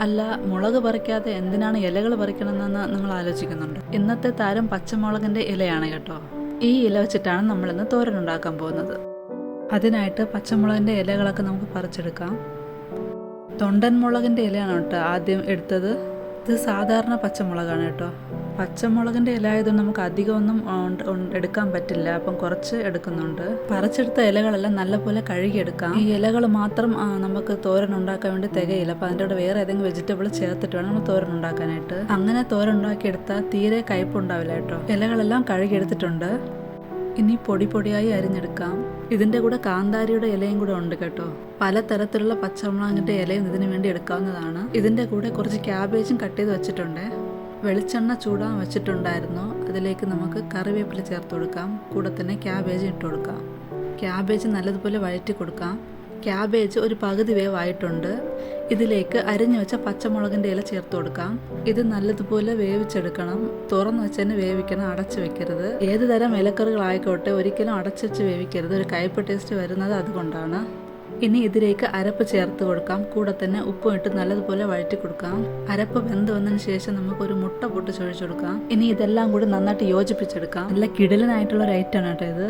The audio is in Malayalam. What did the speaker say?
അല്ല മുളക് പറിക്കാതെ എന്തിനാണ് ഇലകൾ പറിക്കണമെന്ന് നിങ്ങൾ ആലോചിക്കുന്നുണ്ട്? ഇന്നത്തെ താരം പച്ചമുളകിന്റെ ഇലയാണ് കേട്ടോ. ഈ ഇല വെച്ചിട്ടാണ് നമ്മൾ ഇന്ന് തോരൻ ഉണ്ടാക്കാൻ പോകുന്നത്. അതിനായിട്ട് പച്ചമുളകിന്റെ ഇലകളൊക്കെ നമുക്ക് പറിച്ചെടുക്കാം. തൊണ്ടൻ മുളകിന്റെ ഇലയാണ് കേട്ടോ ആദ്യം എടുത്തത്. ഇത് സാധാരണ പച്ചമുളകാണ് കേട്ടോ. പച്ചമുളകിന്റെ ഇല ആയതുകൊണ്ട് നമുക്ക് അധികമൊന്നും എടുക്കാൻ പറ്റില്ല. അപ്പം കുറച്ച് എടുക്കുന്നുണ്ട്. പറിച്ചെടുത്ത ഇലകളെല്ലാം നല്ലപോലെ കഴുകിയെടുക്കാം. ഈ ഇലകൾ മാത്രം നമുക്ക് തോരൻ ഉണ്ടാക്കാൻ വേണ്ടി തികയില്ല. അപ്പം അതിന്റെ കൂടെ വേറെ ഏതെങ്കിലും വെജിറ്റബിൾ ചേർത്തിട്ട് വേണം നമ്മൾ തോരൻ ഉണ്ടാക്കാനായിട്ട്. അങ്ങനെ തോരൻ ഉണ്ടാക്കിയെടുത്താൽ തീരെ കയ്പുണ്ടാവില്ല കേട്ടോ. ഇലകളെല്ലാം കഴുകിയെടുത്തിട്ടുണ്ട്. ഇനി പൊടി പൊടിയായി അരിഞ്ഞെടുക്കാം. ഇതിന്റെ കൂടെ കാന്താരിയുടെ ഇലയും കൂടെ ഉണ്ട് കേട്ടോ. പലതരത്തിലുള്ള പച്ചമുളകിന്റെ ഇലയും ഇതിനു വേണ്ടി എടുക്കാവുന്നതാണ്. ഇതിന്റെ കൂടെ കുറച്ച് ക്യാബേജും കട്ട് ചെയ്ത് വെച്ചിട്ടുണ്ട്. വെളിച്ചെണ്ണ ചൂടാൻ വെച്ചിട്ടുണ്ടായിരുന്നു. അതിലേക്ക് നമുക്ക് കറിവേപ്പില ചേർത്ത് കൊടുക്കാം. കൂടെ തന്നെ ക്യാബേജ് ഇട്ട് കൊടുക്കാം. ക്യാബേജ് നല്ലതുപോലെ വഴറ്റി കൊടുക്കാം. ക്യാബേജ് ഒരു പകുതി വേവായിട്ടുണ്ട്. ഇതിലേക്ക് അരിഞ്ഞു വെച്ച പച്ചമുളകിന്റെ ഇല ചേർത്ത് കൊടുക്കാം. ഇത് നല്ലതുപോലെ വേവിച്ചെടുക്കണം. തുറന്ന് വെച്ച് തന്നെ വേവിക്കണം. അടച്ചു വെക്കരുത്. ഏത് തരം ഇലക്കറികളായിക്കോട്ടെ ഒരിക്കലും അടച്ചു വെച്ച് വേവിക്കരുത്. ഒരു കയ്പ് ടേസ്റ്റ് വരുന്നത് അതുകൊണ്ടാണ്. ഇനി ഇതിലേക്ക് അരപ്പ് ചേർത്ത് കൊടുക്കാം. കൂടെ തന്നെ ഉപ്പും ഇട്ട് നല്ലതുപോലെ വഴറ്റി കൊടുക്കാം. അരപ്പ് വെന്ത് വന്നതിന് ശേഷം നമുക്ക് ഒരു മുട്ട പൊട്ടിച്ചൊഴിച്ചു കൊടുക്കാം. ഇനി ഇതെല്ലാം കൂടി നന്നായിട്ട് യോജിപ്പിച്ചെടുക്കാം. നല്ല കിടലിനായിട്ടുള്ള ഒരു ഐറ്റമാണ് കേട്ടോ ഇത്.